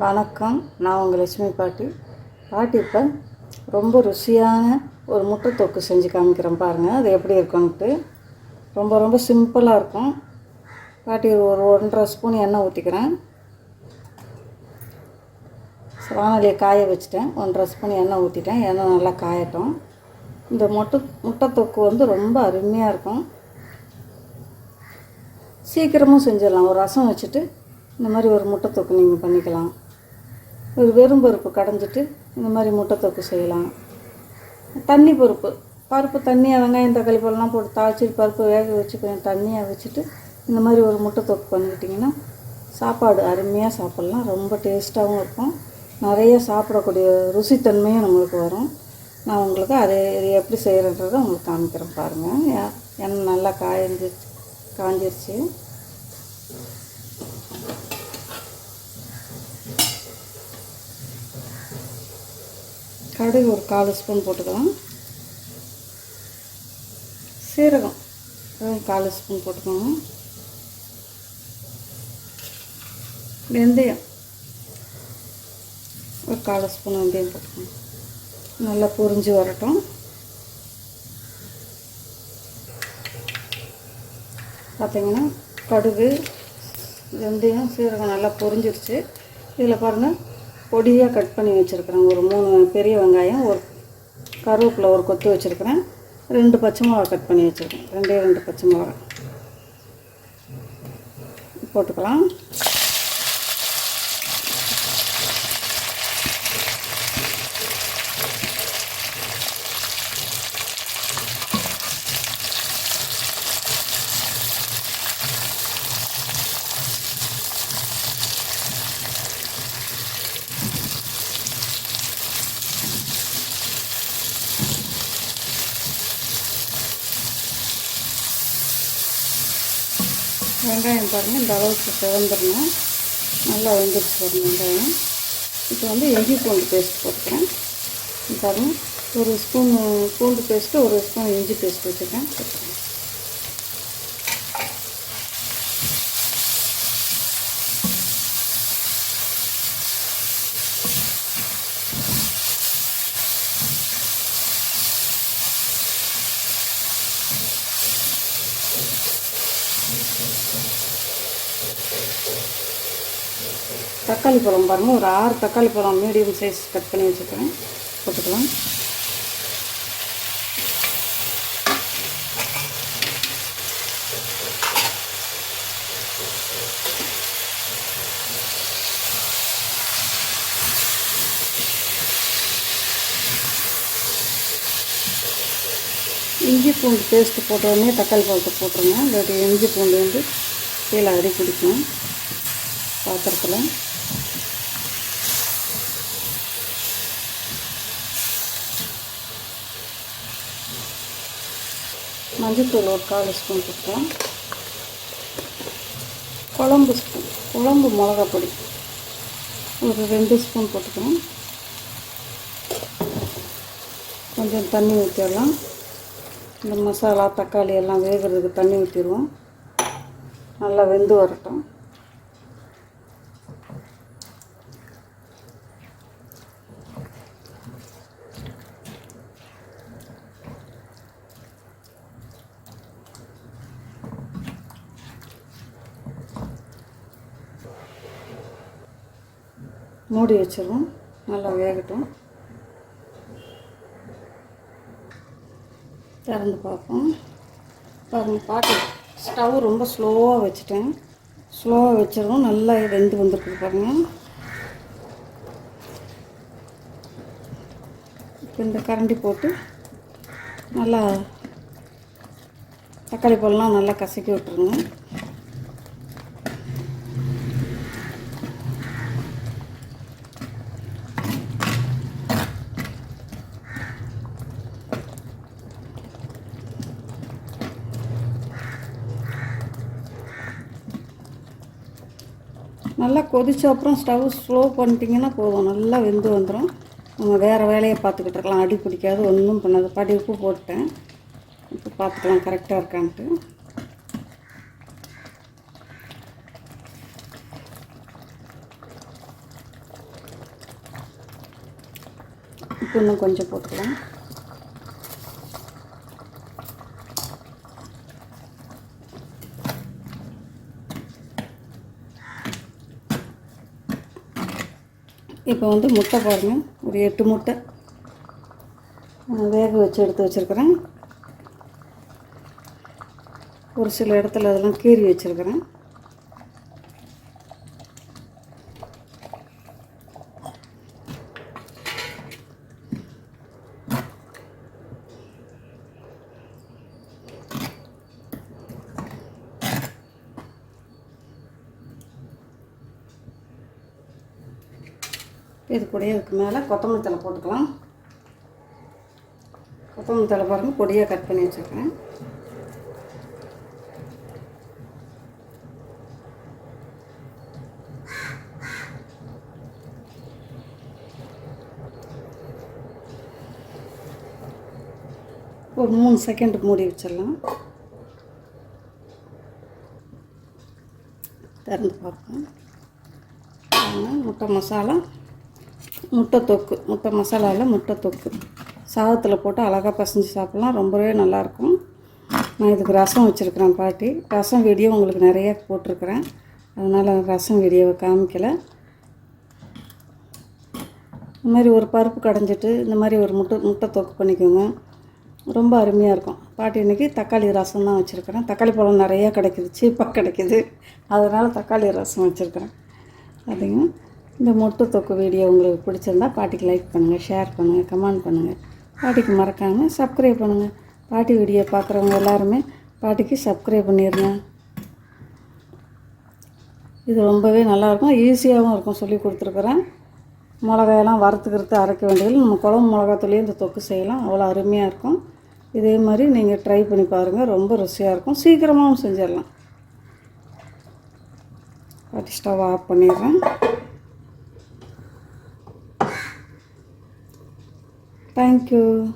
வணக்கம். நான் உங்கள் லட்சுமி பாட்டி. பாட்டி இப்போ ரொம்ப ருசியான ஒரு முட்டை தொக்கு செஞ்சு காமிக்கிறேன் பாருங்கள் அது எப்படி இருக்குன்ட்டு. ரொம்ப ரொம்ப சிம்பிளாக இருக்கும். பாட்டி ஒரு ஒன்றரை ஸ்பூன் எண்ணெய் ஊற்றிக்கிறேன் வானொலியை காய வச்சுட்டேன். ஒன்றரை ஸ்பூன் எண்ணெய் ஊற்றிட்டேன் எண்ணெய் நல்லா காயட்டும். இந்த முட்டை முட்டை தொக்கு வந்து ரொம்ப அருமையாக இருக்கும். சீக்கிரமும் செஞ்சிடலாம். ஒரு ரசம் வச்சுட்டு இந்த மாதிரி ஒரு முட்டை தொக்கு நீங்கள் பண்ணிக்கலாம். ஒரு வெறும் பருப்பு கடைஞ்சிட்டு இந்த மாதிரி முட்டை தொக்கு செய்யலாம். தண்ணி பருப்பு பருப்பு தண்ணியாக வெங்காயம் தக்காளி பழம்லாம் போட்டு தாளிச்சிட்டு பருப்பு வேக வச்சு கொஞ்சம் தண்ணியாக வச்சுட்டு இந்த மாதிரி ஒரு முட்டை தொக்கு பண்ணிக்கிட்டிங்கன்னா சாப்பாடு அருமையாக சாப்பிட்லாம். ரொம்ப டேஸ்ட்டாகவும் இருக்கும். நிறைய சாப்பிடக்கூடிய ருசித்தன்மையும் நம்மளுக்கு வரும். நான் உங்களுக்கு அதை எப்படி செய்கிறன்றதை உங்களுக்கு காமிக்கிறேன் பாருங்கள் எ- நல்லா காய்ஞ்சிருச்சு காஞ்சிருச்சு. கடுகு ஒரு கால் ஸ்பூன் போட்டுக்கலாம். சீரகம் அதுவும் கால் ஸ்பூன் போட்டுக்கோங்க. வெந்தயம் ஒரு கால் ஸ்பூன் வெந்தயம் போட்டுக்கோங்க. நல்லா பொரிஞ்சு வரட்டும். பார்த்தீங்கன்னா கடுகு வெந்தயம் சீரகம் நல்லா பொரிஞ்சிருச்சு. இதில் பாருங்கள் பொடியாக கட் பண்ணி வச்சுருக்குறேன். ஒரு மூணு பெரிய வெங்காயம் ஒரு கருவேப்பிலை ஒரு கொத்து வச்சுருக்குறேன். ரெண்டு பச்சை மிளகா கட் பண்ணி வச்சுருக்கேன். ரெண்டே ரெண்டு பச்சை மிளகா. போட்டுக்கலாம். வெங்காயம் பாருங்கள் இந்த அளவுக்கு சிவந்துடணும் நல்லா வெந்துருச்சு பாருங்கள் வெங்காயம். இப்போ வந்து இஞ்சி பூண்டு பேஸ்ட் போட்டுக்கிறேன். பாருங்கள் ஒரு ஸ்பூன் பூண்டு பேஸ்ட்டு ஒரு ஸ்பூன் இஞ்சி பேஸ்ட் வச்சுருக்கேன் போட்டுக்கிறேன் தக்காளி பழம் பாருங்கள் ஒரு ஆறு தக்காளி பழம் மீடியம் சைஸ் கட் பண்ணி வச்சுருக்கிறேன். போட்டுக்கலாம். இஞ்சி பூண்டு பேஸ்ட்டு போட்டோடனே தக்காளி பழத்தை போட்டுருங்க. இல்லாட்டி இஞ்சி பூண்டு வந்து கீழே அடி பிடிக்கும் பாத்திரத்தில். மஞ்சத்தூள் ஒரு கால் ஸ்பூன் போட்டுக்கலாம். குழம்பு ஸ்பூன் குழம்பு மிளகா பொடி. ஒரு ரெண்டு ஸ்பூன் போட்டுக்கிறேன் கொஞ்சம் தண்ணி ஊற்றிடலாம் இந்த மசாலா தக்காளி எல்லாம் வேகிறதுக்கு தண்ணி ஊற்றிடுவோம் நல்லா வெந்து வரட்டும். மூடி வச்சிருவோம். நல்லா வேகட்டும். திறந்து பார்ப்போம். பாருங்கள் பாட்டு ஸ்டவ் ரொம்ப ஸ்லோவாக வச்சுட்டேன். ஸ்லோவாக வச்சிருவோம். நல்லா வெந்து வந்துருக்கு பாருங்கள் இப்போ இந்த கரண்டி போட்டு நல்லா தக்காளி பழம்லாம் நல்லா கசக்கி விட்டுருங்க. நல்லா கொதித்த அப்புறம் ஸ்டவ் ஸ்லோ பண்ணிட்டிங்கன்னா போதும். நல்லா வெந்து வந்துடும் நம்ம வேறு வேலையை பார்த்துக்கிட்டு இருக்கலாம். அடி பிடிக்காது ஒன்றும் பண்ணாது. படி உப்பு போட்டேன் இப்போ பார்த்துக்கலாம். கரெக்டாக இருக்கான்ட்டு. இன்னும் கொஞ்சம் போட்டுக்கலாம். இப்போ வந்து முட்டை பாருங்கள் ஒரு எட்டு முட்டை. வேக வச்சு எடுத்து வச்சுருக்கிறேன். ஒரு சில இடத்துல அதெல்லாம் கீறி வச்சுருக்கிறேன். இது கூடயே இதுக்கு மேலே கொத்தமல்லி தழை போட்டுக்கலாம். கொத்தமல்லி தழை பாருங்கள் பொடியாக கட் பண்ணி வச்சுருக்கேன். ஒரு மூணு செகண்ட் மூடி வச்சிடலாம். திறந்து பார்ப்போம். முட்டை மசாலா முட்டை தொக்கு முட்டை மசாலாவில் முட்டை தொக்கு சாதத்தில் போட்டு அழகாக பசஞ்சு சாப்பிட்லாம். ரொம்பவே நல்லாயிருக்கும். நான் இதுக்கு ரசம் வச்சுருக்கிறேன் பாட்டி. ரசம் வீடியோ உங்களுக்கு நிறைய போட்டிருக்கிறேன். அதனால் ரசம் வீடியோவை காமிக்கலை. இந்த மாதிரி ஒரு பருப்பு கடைஞ்சிட்டு இந்த மாதிரி ஒரு முட்டை முட்டை தொக்கு பண்ணிக்கோங்க. ரொம்ப அருமையாக இருக்கும். பாட்டி இன்னைக்கு தக்காளி ரசம் தான் வச்சுருக்கிறேன். தக்காளி பழம் நிறையா கிடைக்கிது. சீப்பாக கிடைக்கிது. அதனால் தக்காளி ரசம் வச்சுருக்கிறேன். அதுங்க இந்த மொட்டு தொக்கு வீடியோ உங்களுக்கு பிடிச்சிருந்தா பாட்டிக்கு லைக் பண்ணுங்கள் ஷேர் பண்ணுங்கள் கமெண்ட் பண்ணுங்கள் பாட்டிக்கு மறக்காமல் சப்ஸ்கிரைப் பண்ணுங்கள் பாட்டி வீடியோ பார்க்குறவங்க எல்லாருமே பாட்டிக்கு சப்ஸ்கிரைப் பண்ணிடுங்க. இது ரொம்பவே நல்லாயிருக்கும் ஈஸியாகவும் இருக்கும் சொல்லி கொடுத்துருக்குறேன். மிளகாயெல்லாம் வறுத்துக்கிறது அரைக்க வேண்டியது நம்ம குழம்பு மிளகாத்துலேயும் இந்த தொக்கு செய்யலாம். அவ்வளோ அருமையாக இருக்கும். இதே மாதிரி நீங்கள் ட்ரை பண்ணி பாருங்கள் ரொம்ப ருசியாக இருக்கும். சீக்கிரமாகவும் செஞ்சிடலாம். பாட்டி ஸ்டவ் ஆஃப் பண்ணிடுறேன். 5 euh,